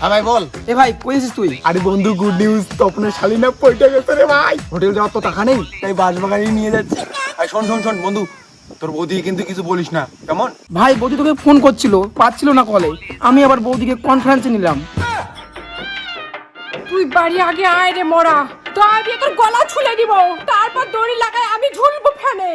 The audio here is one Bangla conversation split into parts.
হ্যাঁ ভাই বল। এ ভাই কই আছিস তুই? আরে বন্ধু গুড নিউজ তপনের শালি না পয়টা গেছে রে ভাই। হোটেল যাওয়ার তো টাকা নেই তাই বাসবাগানে নিয়ে যাচ্ছে। আর শোন শোন শোন বন্ধু তোর বৌদি কিন্তু কিছু বলিস না কেমন? ভাই বৌদি তোকে ফোন করছিল পাচ্ছিল না কলে আমি আবার বৌদিকে কনফারেন্সে নিলাম। তুই বাড়ি আগে আয় রে মরা। তো আমি তোর গলা ছুলে দিব তারপর দড়ি লাগায় আমি ঝুলবো ফ্যানে।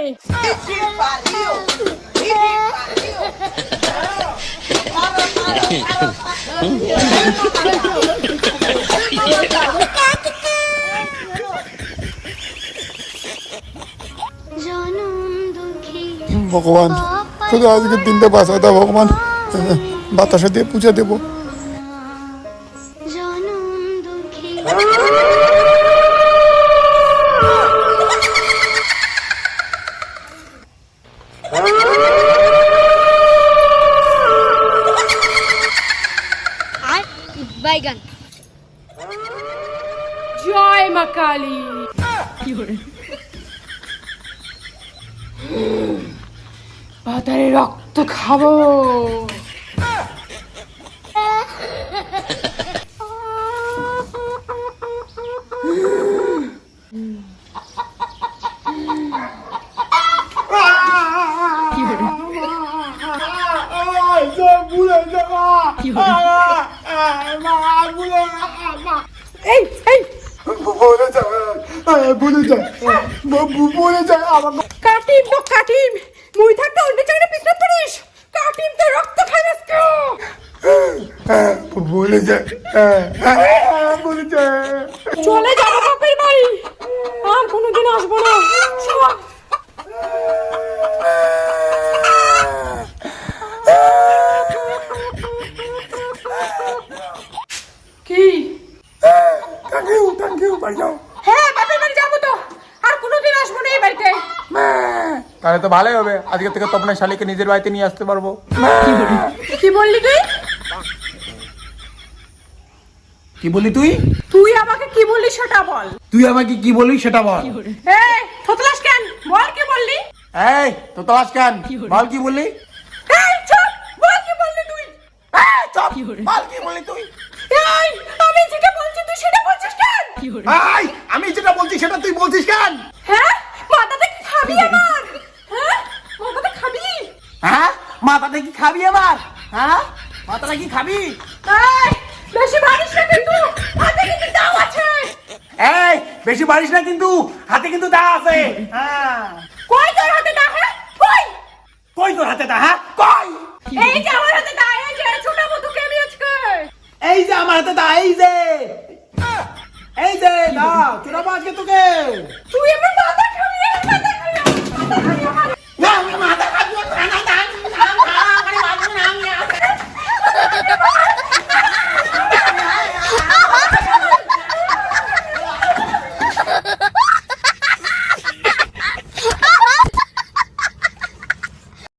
ভগবান শুধু আজকের দিনটা বাঁচায় দাও ভগবান বাতাসা দিয়ে পূজা দেবো। জনম দুঃখী বাইগান জয় মা কালী পাতারে রক্ত খাব এই এই। বলে যায়। বলে যায়। বলে যায়। আমার কাটিম তো কাটিম। মুই থাকতে অন্য জায়গায় পিছনে পড়িস কাটিম তো রক্ত খাবে বলে যায়। বলে যায়। চলে যাব বাপের বাড়ি আর কোনোদিন আসব না সব কি থ্যাংক ইউ বাড়ি যাও। হ্যাঁ বাপের বাড়ি যাব তো। আর কোনোদিন আসব না এই বাড়িতে। তাহলে তো ভালোই হবে। আজকে থেকে তপনের শালিকে নিজের বাড়িতে নিয়ে আসতে পারব। কি বললি তুই? কি বলি তুই? তুই আমাকে কি বললি সেটা বল। তুই আমাকে কি বললি সেটা বল। এই থতলাস কেন? বল কি বললি? এই তো কেন? বল কি বললি? এই চুপ! বল কি বললি তুই? এই, চুপ! বল কি বললি তুই? এই আমি যেটা বলছি তুই সেটা এই আমি যেটা বলছি সেটা তুই বলছিস কেন? হ্যাঁ? মাথাতে কি খাবি আমার? হ্যাঁ? মাথাতে খাবি? হ্যাঁ? মাথাটা কি খাবি আবার হ্যাঁ? মাথাটা কি খাবি? এই বেশি মারিস না কিন্তু। হাতে কিন্তু দাও আছে। এই বেশি বাড়িস না কিন্তু। হাতে কিন্তু দা আছে। হ্যাঁ। কই তোর হাতে দা হ্যাঁ? কই? কই তোর হাতে দা হ্যাঁ? কই? এই যে আমার হাতে দা এই যে ছোট মতো এই যে আমার হাতে দা এই যে। এই দা চুরাবো আজকে তোকে। তুই